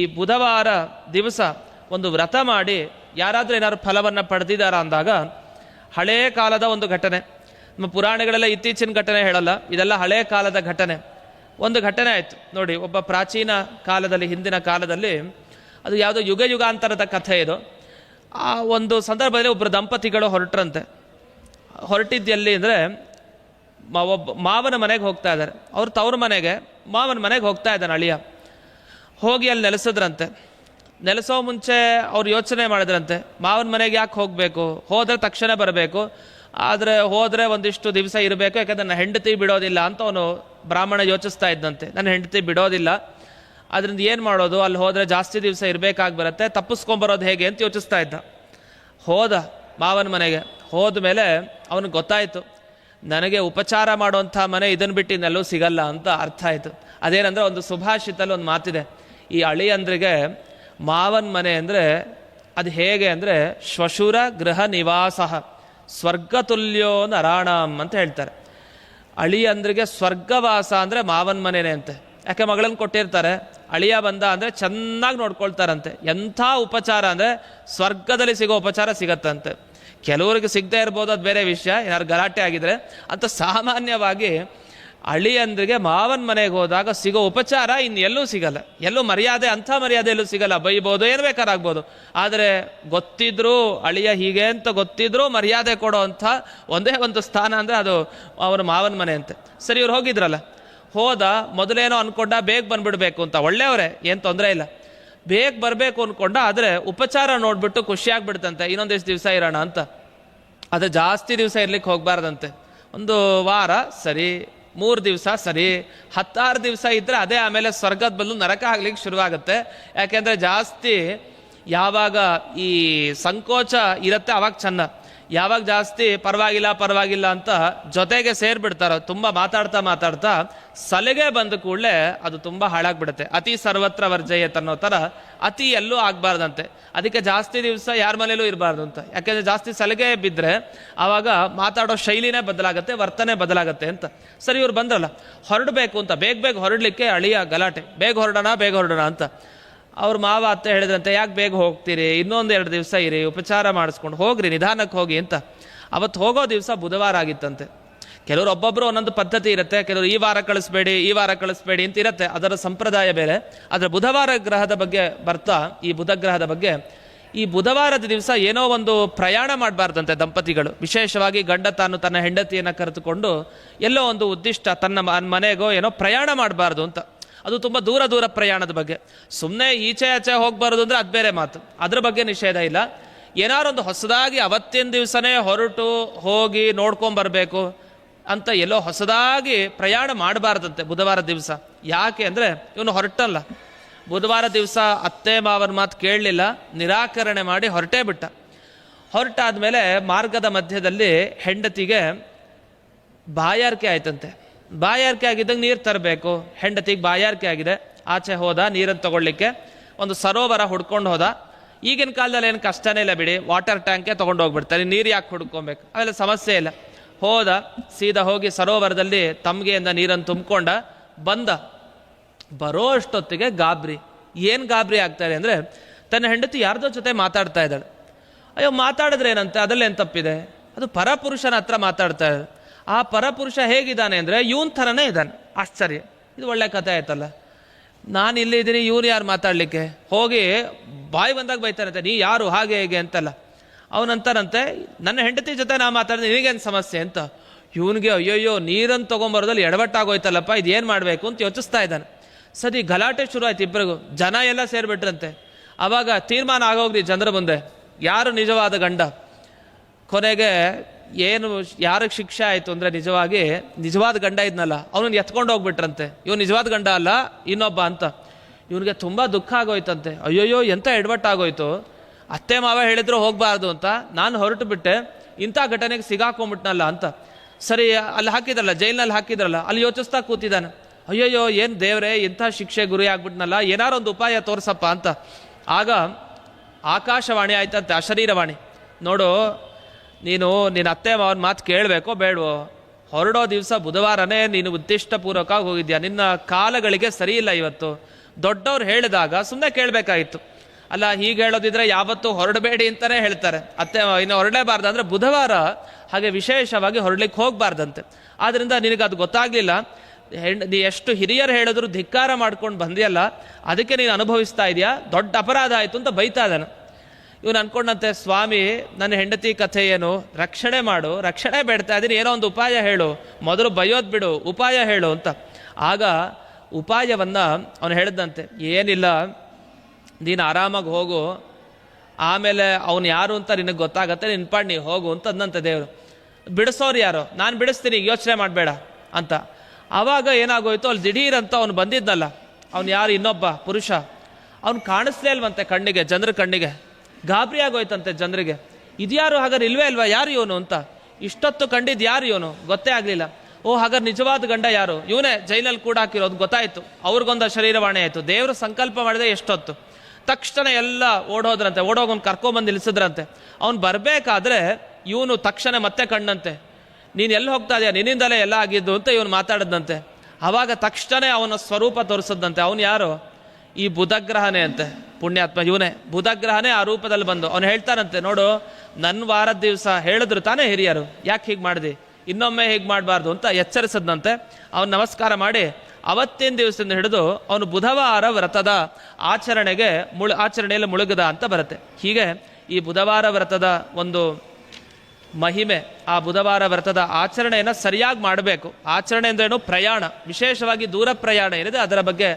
ಈ ಬುಧವಾರ ದಿವಸ ಒಂದು ವ್ರತ ಮಾಡಿ ಯಾರಾದರೂ ಏನಾದ್ರು ಫಲವನ್ನು ಪಡೆದಿದ್ದಾರಾ ಅಂದಾಗ ಹಳೇ ಕಾಲದ ಒಂದು ಘಟನೆ. ನಮ್ಮ ಪುರಾಣಗಳೆಲ್ಲ ಇತ್ತೀಚಿನ ಘಟನೆ ಹೇಳಲ್ಲ, ಇದೆಲ್ಲ ಹಳೇ ಕಾಲದ ಘಟನೆ. ಒಂದು ಘಟನೆ ಆಯಿತು. ನೋಡಿ, ಒಬ್ಬ ಪ್ರಾಚೀನ ಕಾಲದಲ್ಲಿ, ಹಿಂದಿನ ಕಾಲದಲ್ಲಿ ಅದು ಯಾವುದೋ ಯುಗ ಯುಗಾಂತರದ ಕಥೆ ಇದು. ಆ ಒಂದು ಸಂದರ್ಭದಲ್ಲಿ ಒಬ್ಬರು ದಂಪತಿಗಳು ಹೊರಟ್ರಂತೆ. ಹೊರಟಿದ್ದೆಲ್ಲಿ ಅಂದರೆ ಒಬ್ಬ ಮಾವನ ಮನೆಗೆ ಹೋಗ್ತಾ ಇದ್ದಾರೆ. ಅವ್ರು ತವ್ರ ಮನೆಗೆ, ಮಾವನ ಮನೆಗೆ ಹೋಗ್ತಾ ಇದ್ದಾನೆ ಅಳಿಯ. ಹೋಗಿ ಅಲ್ಲಿ ನೆಲೆಸಿದ್ರಂತೆ. ನೆಲೆಸೋ ಮುಂಚೆ ಅವ್ರು ಯೋಚನೆ ಮಾಡಿದ್ರಂತೆ, ಮಾವನ ಮನೆಗೆ ಯಾಕೆ ಹೋಗಬೇಕು? ಹೋದರೆ ತಕ್ಷಣ ಬರಬೇಕು, ಆದರೆ ಹೋದರೆ ಒಂದಿಷ್ಟು ದಿವಸ ಇರಬೇಕು, ಯಾಕಂದರೆ ನನ್ನ ಹೆಂಡತಿ ಬಿಡೋದಿಲ್ಲ ಅಂತ ಅವನು ಬ್ರಾಹ್ಮಣ ಯೋಚಿಸ್ತಾ ಇದ್ದಂತೆ. ನನ್ನ ಹೆಂಡತಿ ಬಿಡೋದಿಲ್ಲ. ಅದರಿಂದ ಏನು ಮಾಡೋದು? ಅಲ್ಲಿ ಹೋದರೆ ಜಾಸ್ತಿ ದಿವಸ ಇರಬೇಕಾಗಿ ಬರುತ್ತೆ ತಪ್ಪಿಸ್ಕೊಂಬರೋದು ಹೇಗೆ ಅಂತ ಯೋಚಿಸ್ತಾ ಇದ್ದ. ಹೋದ ಮಾವನ ಮನೆಗೆ, ಹೋದ ಮೇಲೆ ಅವನಿಗೆ ಗೊತ್ತಾಯಿತು, ನನಗೆ ಉಪಚಾರ ಮಾಡುವಂಥ ಮನೆ ಇದನ್ನು ಬಿಟ್ಟು ಇನ್ನೆಲ್ಲೂ ಸಿಗಲ್ಲ ಅಂತ ಅರ್ಥ ಆಯಿತು. ಅದೇನಂದ್ರೆ ಒಂದು ಸುಭಾಷಿತಲ್ಲಿ ಒಂದು ಮಾತಿದೆ ಈ ಅಳಿಯಂದ್ರಿಗೆ ಮಾವನ ಮನೆ ಅಂದರೆ ಅದು ಹೇಗೆ ಅಂದರೆ ಶ್ವಶುರ ಗೃಹ ನಿವಾಸ ಸ್ವರ್ಗತುಲ್ಯೋ ನರಾಣಂ ಅಂತ ಹೇಳ್ತಾರೆ. ಅಳಿಯಂದ್ರಿಗೆ ಸ್ವರ್ಗವಾಸ ಅಂದರೆ ಮಾವನ ಮನೆಯೇ ಅಂತೆ. ಯಾಕೆ ಮಗಳನ್ನು ಕೊಟ್ಟಿರ್ತಾರೆ? ಅಳಿಯ ಬಂದ ಅಂದರೆ ಚೆನ್ನಾಗಿ ನೋಡ್ಕೊಳ್ತಾರಂತೆ. ಎಂಥ ಉಪಚಾರ ಅಂದರೆ ಸ್ವರ್ಗದಲ್ಲಿ ಸಿಗೋ ಉಪಚಾರ ಸಿಗತ್ತಂತೆ. ಕೆಲವರಿಗೆ ಸಿಗದೇ ಇರ್ಬೋದು, ಅದು ಬೇರೆ ವಿಷಯ. ಏನಾದ್ರು ಗಲಾಟೆ ಆಗಿದ್ರೆ ಅಂತ ಸಾಮಾನ್ಯವಾಗಿ ಅಳಿಯಂದ್ರಿಗೆ ಮಾವನ ಮನೆಗೆ ಹೋದಾಗ ಸಿಗೋ ಉಪಚಾರ ಇನ್ನು ಎಲ್ಲೂ ಸಿಗಲ್ಲ. ಎಲ್ಲೂ ಮರ್ಯಾದೆ, ಅಂಥ ಮರ್ಯಾದೆ ಎಲ್ಲೂ ಸಿಗಲ್ಲ. ಬೈಬೋದು, ಏನು ಬೇಕಾರಾಗ್ಬೋದು ಆದರೆ ಗೊತ್ತಿದ್ರು, ಅಳಿಯ ಹೀಗೆ ಅಂತ ಗೊತ್ತಿದ್ರೂ ಮರ್ಯಾದೆ ಕೊಡೋ ಅಂಥ ಒಂದೇ ಒಂದು ಸ್ಥಾನ ಅಂದರೆ ಅದು ಅವನ ಮಾವನ ಮನೆ ಅಂತೆ. ಸರಿ, ಇವ್ರು ಹೋಗಿದ್ರಲ್ಲ. ಹೋದ, ಮೊದಲೇನೋ ಅಂದ್ಕೊಂಡ ಬೇಗ ಬಂದ್ಬಿಡ್ಬೇಕು ಅಂತ. ಒಳ್ಳೆಯವರೇ, ಏನು ತೊಂದರೆ ಇಲ್ಲ. ಬೇಗ ಬರಬೇಕು ಅಂದ್ಕೊಂಡ ಆದರೆ ಉಪಚಾರ ನೋಡಿಬಿಟ್ಟು ಖುಷಿಯಾಗ್ಬಿಡ್ತಂತೆ ಇನ್ನೊಂದಿಷ್ಟು ದಿವಸ ಇರೋಣ ಅಂತ. ಅದು ಜಾಸ್ತಿ ದಿವಸ ಇರ್ಲಿಕ್ಕೆ ಹೋಗಬಾರ್ದಂತೆ. ಒಂದು ವಾರ, ಸರಿ ಮೂರು ದಿವಸ ಸರಿ, ಹತ್ತಾರು ದಿವಸ ಇದ್ದರೆ ಅದೇ ಆಮೇಲೆ ಸ್ವರ್ಗದ ಬದಲು ನರಕ ಆಗ್ಲಿಕ್ಕೆ ಶುರುವಾಗುತ್ತೆ. ಯಾಕೆಂದರೆ ಜಾಸ್ತಿ ಯಾವಾಗ ಈ ಸಂಕೋಚ ಇರುತ್ತೆ ಅವಾಗ ಚೆನ್ನ ಯಾವಾಗ ಜಾಸ್ತಿ ಪರವಾಗಿಲ್ಲ ಪರವಾಗಿಲ್ಲ ಅಂತ ಜೊತೆಗೆ ಸೇರಿಬಿಡ್ತಾರೋ, ತುಂಬ ಮಾತಾಡ್ತಾ ಮಾತಾಡ್ತಾ ಸಲಿಗೆ ಬಂದ ಕೂಡಲೇ ಅದು ತುಂಬ ಹಾಳಾಗ್ಬಿಡುತ್ತೆ. ಅತಿ ಸರ್ವತ್ರ ವರ್ಜಯತ್ ಅನ್ನೋ ಥರ ಅತಿ ಎಲ್ಲೂ ಆಗಬಾರ್ದಂತೆ. ಅದಕ್ಕೆ ಜಾಸ್ತಿ ದಿವಸ ಯಾರ ಮನೇಲೂ ಇರಬಾರ್ದು ಅಂತ. ಯಾಕೆಂದರೆ ಜಾಸ್ತಿ ಸಲಿಗೆ ಬಿದ್ದರೆ ಆವಾಗ ಮಾತಾಡೋ ಶೈಲಿನೇ ಬದಲಾಗುತ್ತೆ, ವರ್ತನೆ ಬದಲಾಗುತ್ತೆ ಅಂತ. ಸರಿ, ಇವ್ರು ಬಂದ್ರಲ್ಲ, ಹೊರಡಬೇಕು ಅಂತ, ಬೇಗ ಬೇಗ ಹೊರಡಲಿಕ್ಕೆ ಅಳಿಯ ಗಲಾಟೆ. ಬೇಗ ಹೊರಡೋಣ ಬೇಗ ಹೊರಡೋಣ ಅಂತ. ಅವ್ರ ಮಾವ ಅತ್ತೆ ಹೇಳಿದ್ರಂತೆ, ಯಾಕೆ ಬೇಗ ಹೋಗ್ತೀರಿ? ಇನ್ನೊಂದು ಎರಡು ದಿವಸ ಇರಿ, ಉಪಚಾರ ಮಾಡಿಸ್ಕೊಂಡು ಹೋಗ್ರಿ ನಿಧಾನಕ್ಕೆ ಹೋಗಿ ಅಂತ. ಅವತ್ತು ಹೋಗೋ ದಿವಸ ಬುಧವಾರ ಆಗಿತ್ತಂತೆ. ಕೆಲವರು ಒಬ್ಬೊಬ್ಬರು ಒಂದೊಂದು ಪದ್ಧತಿ ಇರುತ್ತೆ, ಕೆಲವರು ಈ ವಾರ ಕಳಿಸ್ಬೇಡಿ, ಈ ವಾರ ಕಳಿಸ್ಬೇಡಿ ಅಂತ ಇರುತ್ತೆ. ಅದರ ಸಂಪ್ರದಾಯ ಬೇರೆ. ಆದರೆ ಬುಧವಾರ ಗ್ರಹದ ಬಗ್ಗೆ ಬರ್ತಾ, ಈ ಬುಧ ಗ್ರಹದ ಬಗ್ಗೆ, ಈ ಬುಧವಾರದ ದಿವಸ ಏನೋ ಒಂದು ಪ್ರಯಾಣ ಮಾಡಬಾರ್ದಂತೆ ದಂಪತಿಗಳು. ವಿಶೇಷವಾಗಿ ಗಂಡ ತಾನು ತನ್ನ ಹೆಂಡತಿಯನ್ನು ಕರೆದುಕೊಂಡು ಎಲ್ಲೋ ಒಂದು ಉದ್ದಿಷ್ಟ ತನ್ನ ಮನೆಗೋ ಏನೋ ಪ್ರಯಾಣ ಮಾಡಬಾರ್ದು ಅಂತ. ಅದು ತುಂಬ ದೂರ ದೂರ ಪ್ರಯಾಣದ ಬಗ್ಗೆ. ಸುಮ್ಮನೆ ಈಚೆ ಆಚೆ ಹೋಗ್ಬಾರ್ದು ಅಂದರೆ ಅದು ಬೇರೆ ಮಾತು. ಅದ್ರ ಬಗ್ಗೆ ನಿಷೇಧ ಇಲ್ಲ. ಏನಾರೊಂದು ಹೊಸದಾಗಿ ಅವತ್ತಿನ ದಿವಸನೇ ಹೊರಟು ಹೋಗಿ ನೋಡ್ಕೊಂಬರ್ಬೇಕು ಅಂತ ಎಲ್ಲೋ ಹೊಸದಾಗಿ ಪ್ರಯಾಣ ಮಾಡಬಾರ್ದಂತೆ ಬುಧವಾರ ದಿವಸ. ಯಾಕೆ ಅಂದರೆ ಇವನು ಹೊರಟಲ್ಲ. ಬುಧವಾರ ದಿವಸ ಅತ್ತೆ ಮಾವನ ಮಾತು ಕೇಳಲಿಲ್ಲ. ನಿರಾಕರಣೆ ಮಾಡಿ ಹೊರಟೇ ಬಿಟ್ಟ. ಹೊರಟಾದ ಮೇಲೆ ಮಾರ್ಗದ ಮಧ್ಯದಲ್ಲಿ ಹೆಂಡತಿಗೆ ಬಾಯಾರಿಕೆ ಆಯ್ತಂತೆ. ಬಾಯಾರಿಕೆ ಆಗಿದ್ದಂಗೆ ನೀರು ತರಬೇಕು. ಹೆಂಡತಿಗೆ ಬಾಯಾರಿಕೆ ಆಗಿದೆ. ಆಚೆ ಹೋದ, ನೀರನ್ನು ತಗೊಳ್ಳಿಕ್ಕೆ ಒಂದು ಸರೋವರ ಹುಡ್ಕೊಂಡು ಹೋದ. ಈಗಿನ ಕಾಲದಲ್ಲಿ ಏನು ಕಷ್ಟನೇ ಇಲ್ಲ ಬಿಡಿ. ವಾಟರ್ ಟ್ಯಾಂಕೇ ತೊಗೊಂಡು ಹೋಗ್ಬಿಡ್ತಾರೆ ನೀರು ಯಾಕೆ ಹುಡ್ಕೊಬೇಕು? ಅದೆಲ್ಲ ಸಮಸ್ಯೆ ಇಲ್ಲ. ಹೋದ, ಸೀದಾ ಹೋಗಿ ಸರೋವರದಲ್ಲಿ ತಮ್ಗೆಯಿಂದ ನೀರನ್ನು ತುಂಬಿಕೊಂಡ, ಬಂದ. ಬರೋ ಅಷ್ಟೊತ್ತಿಗೆ ಗಾಬರಿ. ಏನು ಗಾಬರಿ ಆಗ್ತಾರೆ ಅಂದರೆ, ತನ್ನ ಹೆಂಡತಿ ಯಾರ್ದೋ ಜೊತೆ ಮಾತಾಡ್ತಾ ಇದ್ದಾಳೆ. ಅಯ್ಯೋ, ಮಾತಾಡಿದ್ರೆ ಏನಂತೆ? ಅದಲ್ಲೇನು ತಪ್ಪಿದೆ? ಅದು ಪರಪುರುಷನ ಹತ್ರ ಮಾತಾಡ್ತಾ ಇದ್ದಾಳೆ. ಆ ಪರಪುರುಷ ಹೇಗಿದ್ದಾನೆ ಅಂದರೆ ಇವನ್ ಥರನೇ ಇದ್ದಾನೆ. ಆಶ್ಚರ್ಯ. ಇದು ಒಳ್ಳೆ ಕಥೆ ಆಯ್ತಲ್ಲ. ನಾನು ಇಲ್ಲಿ ಇದ್ದೀನಿ ಇವ್ರು ಯಾರು ಮಾತಾಡಲಿಕ್ಕೆ? ಹೋಗಿ ಬಾಯಿ ಬಂದಾಗ ಬೈತಾರಂತೆ ನೀ ಯಾರು, ಹಾಗೆ ಹೇಗೆ? ಅಂತಲ್ಲ. ಅವನಂತಾರಂತೆ ನನ್ನ ಹೆಂಡತಿ ಜೊತೆ ನಾ ಮಾತಾಡಿದೆ, ನಿನಗೇನು ಸಮಸ್ಯೆ? ಅಂತ. ಇವನಿಗೆ, ಅಯ್ಯೋಯ್ಯೋ ನೀರನ್ನು ತೊಗೊಂಬರೋದಲ್ಲಿ ಎಡವಟ್ಟಾಗೋಯ್ತಲ್ಲಪ್ಪ ಇದು ಏನು ಮಾಡಬೇಕು? ಅಂತ ಯೋಚಿಸ್ತಾ ಇದ್ದಾನೆ. ಸರಿ ಗಲಾಟೆ ಶುರು ಆಯ್ತು ಇಬ್ಬರಿಗೂ ಜನ ಎಲ್ಲ ಸೇರಿಬಿಟ್ರಂತೆ. ಆವಾಗ ತೀರ್ಮಾನ ಆಗೋಗ್ರಿ ಜನರ ಮುಂದೆ. ಯಾರು ನಿಜವಾದ ಗಂಡ? ಕೊನೆಗೆ ಏನು ಯಾರಿಗೆ ಶಿಕ್ಷೆ ಆಯಿತು ಅಂದರೆ ನಿಜವಾಗಿ ನಿಜವಾದ ಗಂಡ ಇದ್ನಲ್ಲ, ಅವನನ್ನು ಎತ್ಕೊಂಡು ಹೋಗ್ಬಿಟ್ರಂತೆ. ಇವನು ನಿಜವಾದ ಗಂಡ ಅಲ್ಲ, ಇನ್ನೊಬ್ಬ ಅಂತ. ಇವನಿಗೆ ತುಂಬ ದುಃಖ ಆಗೋಯ್ತಂತೆ. ಅಯ್ಯೋಯ್ಯೋ ಎಂಥ ಎಡವಟ್ಟಾಗೋಯ್ತು ಅತ್ತೆ ಮಾವ ಹೇಳಿದ್ರು ಹೋಗಬಾರ್ದು ಅಂತ. ನಾನು ಹೊರಟು ಬಿಟ್ಟೆ, ಇಂಥ ಘಟನೆಗೆ ಸಿಗಾಕೊಂಬಿಟ್ನಲ್ಲ ಅಂತ. ಸರಿ, ಅಲ್ಲಿ ಹಾಕಿದ್ರಲ್ಲ, ಜೈಲಿನಲ್ಲಿ ಹಾಕಿದ್ರಲ್ಲ, ಅಲ್ಲಿ ಯೋಚಿಸ್ತಾ ಕೂತಿದ್ದಾನೆ. ಅಯ್ಯಯ್ಯೋ, ಏನು ದೇವರೇ, ಇಂಥ ಶಿಕ್ಷೆ ಗುರಿ ಆಗ್ಬಿಟ್ನಲ್ಲ, ಏನಾರು ಒಂದು ಉಪಾಯ ತೋರ್ಸಪ್ಪ ಅಂತ. ಆಗ ಆಕಾಶವಾಣಿ ಆಯ್ತಂತೆ ಅಶರೀರವಾಣಿ ನೋಡು ನೀನು ನಿನ್ನ ಅತ್ತೆ ಮಾವನ ಮಾತು ಕೇಳಬೇಕೋ ಬೇಡವೋ? ಹೊರಡೋ ದಿವಸ ಬುಧವಾರನೇ ನೀನು ಉದ್ದಿಷ್ಟಪೂರ್ವಕವಾಗಿ ಹೋಗಿದ್ಯಾ? ನಿನ್ನ ಕಾಲಗಳಿಗೆ ಸರಿ ಇಲ್ಲ ಇವತ್ತು. ದೊಡ್ಡವ್ರು ಹೇಳಿದಾಗ ಸುಮ್ಮನೆ ಕೇಳಬೇಕಾಯಿತು. ಅಲ್ಲ, ಹೀಗೆ ಹೇಳೋದಿದ್ರೆ ಯಾವತ್ತೂ ಹೊರಡಬೇಡಿ ಅಂತಲೇ ಹೇಳ್ತಾರೆ. ಅತ್ತೆ ಇನ್ನು ಹೊರಡಲೇಬಾರ್ದು ಅಂದರೆ ಬುಧವಾರ ಹಾಗೆ ವಿಶೇಷವಾಗಿ ಹೊರಡ್ಲಿಕ್ಕೆ ಹೋಗಬಾರ್ದಂತೆ. ಆದ್ದರಿಂದ ನಿನಗೆ ಅದು ಗೊತ್ತಾಗಲಿಲ್ಲ. ನೀ ಎಷ್ಟು ಹಿರಿಯರು ಹೇಳಿದ್ರು ಧಿಕ್ಕಾರ ಮಾಡ್ಕೊಂಡು ಬಂದಿಯಲ್ಲ, ಅದಕ್ಕೆ ನೀನು ಅನುಭವಿಸ್ತಾ ಇದೆಯಾ? ದೊಡ್ಡ ಅಪರಾಧ ಆಯಿತು ಅಂತ ಬೈತಾ ಇದ್ದಾನೆ. ಇವನು ಅನ್ಕೊಂಡಂತೆ, ಸ್ವಾಮಿ, ನನ್ನ ಹೆಂಡತಿ ಕಥೆ ಏನು? ರಕ್ಷಣೆ ಮಾಡು, ರಕ್ಷಣೆ ಬೇಡ್ತಾ ಇದೀನಿ, ಏನೋ ಒಂದು ಉಪಾಯ ಹೇಳು. ಮೊದಲು ಬಯೋದು ಬಿಡು, ಉಪಾಯ ಹೇಳು ಅಂತ. ಆಗ ಉಪಾಯವನ್ನು ಅವನು ಹೇಳಿದಂತೆ ಏನಿಲ್ಲ, ನೀನು ಆರಾಮಾಗಿ ಹೋಗು. ಆಮೇಲೆ ಅವನು ಯಾರು ಅಂತ ನಿನಗೆ ಗೊತ್ತಾಗತ್ತೆ, ನಿನ್ ಪಾಡ್ ನೀ ಹೋಗು ಅಂತ ಅಂದಂತೆ ದೇವರು. ಬಿಡಿಸೋರು ಯಾರು? ನಾನು ಬಿಡಿಸ್ತೀನಿ ಯೋಚನೆ ಮಾಡಬೇಡ ಅಂತ. ಆವಾಗ ಏನಾಗೋಯ್ತು, ಅಲ್ಲಿ ದಿಢೀರಂತ ಅಂತ ಅವನು ಬಂದಿದ್ದಲ್ಲ ಅವನು ಯಾರು ಇನ್ನೊಬ್ಬ ಪುರುಷ, ಅವ್ನು ಕಾಣಿಸ್ಲೇ ಇಲ್ವಂತೆ ಕಣ್ಣಿಗೆ, ಜನರ ಕಣ್ಣಿಗೆ. ಗಾಬರಿ ಆಗೋಯ್ತಂತೆ ಜನರಿಗೆ. ಇದ್ಯಾರು ಹಾಗಾದ್ರೆ ಇಲ್ವೇ ಅಲ್ವಾ? ಯಾರು ಇವನು ಅಂತ? ಇಷ್ಟೊತ್ತು ಕಂಡಿದ್ದು ಯಾರು ಇವನು? ಗೊತ್ತೇ ಆಗಲಿಲ್ಲ. ಓ ಹಾಗಾದ್ರೆ ನಿಜವಾದ ಗಂಡ ಯಾರು? ಇವನೇ ಜೈಲಲ್ಲಿ ಕೂಡ ಹಾಕಿರೋದು ಗೊತ್ತಾಯಿತು. ಅವ್ರಿಗೊಂದು ಶರೀರವಾಣಿ ಆಯಿತು. ದೇವರು ಸಂಕಲ್ಪ ಮಾಡಿದೆ ಎಷ್ಟೊತ್ತು. ತಕ್ಷಣ ಎಲ್ಲ ಓಡೋದ್ರಂತೆ ಓಡೋಗೊಂದು ಕರ್ಕೊಂಬಂದು ನಿಲ್ಲಿಸಿದ್ರಂತೆ ಅವ್ನು ಬರಬೇಕಾದ್ರೆ ಇವನು ತಕ್ಷಣ ಮತ್ತೆ ಕಣ್ಣಂತೆ. ನೀನು ಎಲ್ಲಿ ಹೋಗ್ತಾ ಇದೆಯಾ? ನಿನ್ನಿಂದಲೇ ಎಲ್ಲ ಆಗಿದ್ದು ಅಂತ ಇವನು ಮಾತಾಡಿದಂತೆ ಆವಾಗ ತಕ್ಷಣ ಅವನ ಸ್ವರೂಪ ತೋರಿಸದಂತೆ ಅವನು ಯಾರು? ಈ ಬುಧಗ್ರಹನೇ ಅಂತೆ. ಪುಣ್ಯಾತ್ಮ ಇವನೇ. ಬುಧಗ್ರಹನೇ ಆ ರೂಪದಲ್ಲಿ ಬಂದು. ಅವನು ಹೇಳ್ತಾನಂತೆ, ನೋಡು ನನ್ನ ವಾರದ ದಿವಸ ಹೇಳಿದ್ರು ತಾನೇ ಹಿರಿಯರು. ಯಾಕೆ ಹೀಗೆ ಮಾಡಿದೆ? ಇನ್ನೊಮ್ಮೆ ಹೀಗೆ ಮಾಡಬಾರ್ದು ಅಂತ ಎಚ್ಚರಿಸದಂತೆ ಅವನು ನಮಸ್ಕಾರ ಮಾಡಿ, ಅವತ್ತಿನ ದಿವಸದಿಂದ ಹಿಡಿದು ಅವನು ಬುಧವಾರ ವ್ರತದ ಆಚರಣೆಗೆ ಮುಳು, ಆಚರಣೆಯಲ್ಲಿ ಮುಳುಗದ ಅಂತ ಬರುತ್ತೆ. ಹೀಗೆ ಈ ಬುಧವಾರ ವ್ರತದ ಒಂದು ಮಹಿಮೆ, ಆ ಬುಧವಾರ ವ್ರತದ ಆಚರಣೆಯನ್ನು ಸರಿಯಾಗಿ ಮಾಡಬೇಕು. ಆಚರಣೆ ಅಂದ್ರೇನು ಪ್ರಯಾಣ. ವಿಶೇಷವಾಗಿ ದೂರ ಪ್ರಯಾಣ ಏನಿದೆ ಅದರ ಬಗ್ಗೆ